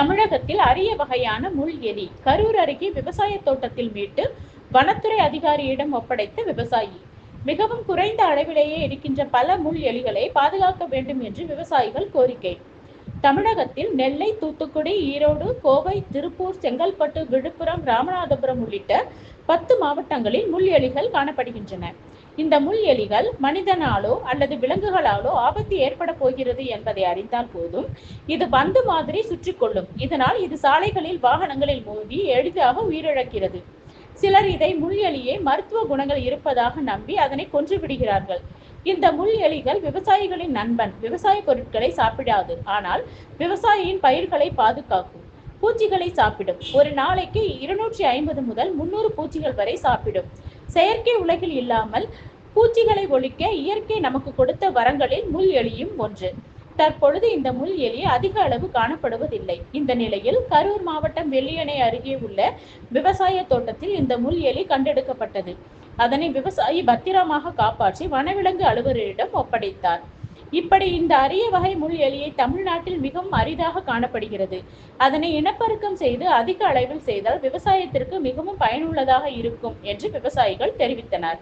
தமிழகத்தில் அரிய வகையான முள் எலி கரூர் அருகே விவசாய தோட்டத்தில் மீட்டு வனத்துறை அதிகாரியிடம் ஒப்படைத்த விவசாயி. மிகவும் குறைந்த அளவிலேயே இருக்கின்ற பல முள் எலிகளை பாதுகாக்க வேண்டும் என்று விவசாயிகள் கோரிக்கை. தமிழகத்தில் நெல்லை தூத்துக்குடி ஈரோடு கோவை திருப்பூர் செங்கல்பட்டு விழுப்புரம் ராமநாதபுரம் உள்ளிட்ட பத்து மாவட்டங்களில் முள் எலிகள் காணப்படுகின்றன. இந்த முள் எலிகள் மனிதனாலோ அல்லது விலங்குகளாலோ ஆபத்து ஏற்பட போகிறது என்பதை அறிந்தால் போதும். இது பந்து மாதிரி சுற்றி கொள்ளும் இதனால் இது சாலைகளில் வாகனங்களில் மோதி எளிதாக உயிரிழக்கிறது. சிலர் இதை முள் எலியை மருத்துவ குணங்கள் இருப்பதாக நம்பி அதனை கொன்று விடுகிறார்கள். இந்த முள் எலிகள் விவசாயிகளின் நண்பன். விவசாய பொருட்களை சாப்பிடாது. ஆனால் விவசாயியின் பயிர்களை பாதுகாக்கும். பூச்சிகளை சாப்பிடும். ஒரு நாளைக்கு இருநூற்றி ஐம்பது முதல் முன்னூறு பூச்சிகள் வரை சாப்பிடும். செயற்கை உலகில் இல்லாமல் பூச்சிகளை ஒழிக்க இயற்கை நமக்கு கொடுத்த வரங்களில் முள் எலியும் ஒன்று. தற்பொழுது இந்த முள் எலி அதிக அளவு காணப்படுவதில்லை. இந்த நிலையில் கரூர் மாவட்டம் வெள்ளியணை அருகே உள்ள விவசாய தோட்டத்தில் இந்த முள் எலி கண்டெடுக்கப்பட்டது. அதனை விவசாயி பத்திரமாக காப்பாற்றி வனவிலங்கு அலுவலரிடம் ஒப்படைத்தார். இப்படி இந்த அரிய வகை முள் எலியை தமிழ்நாட்டில் மிகவும் அரிதாக காணப்படுகிறது. அதனை இனப்பெருக்கம் செய்து அதிக அளவில் செய்தால் விவசாயத்திற்கு மிகவும் பயனுள்ளதாக இருக்கும் என்று விவசாயிகள் தெரிவித்தனர்.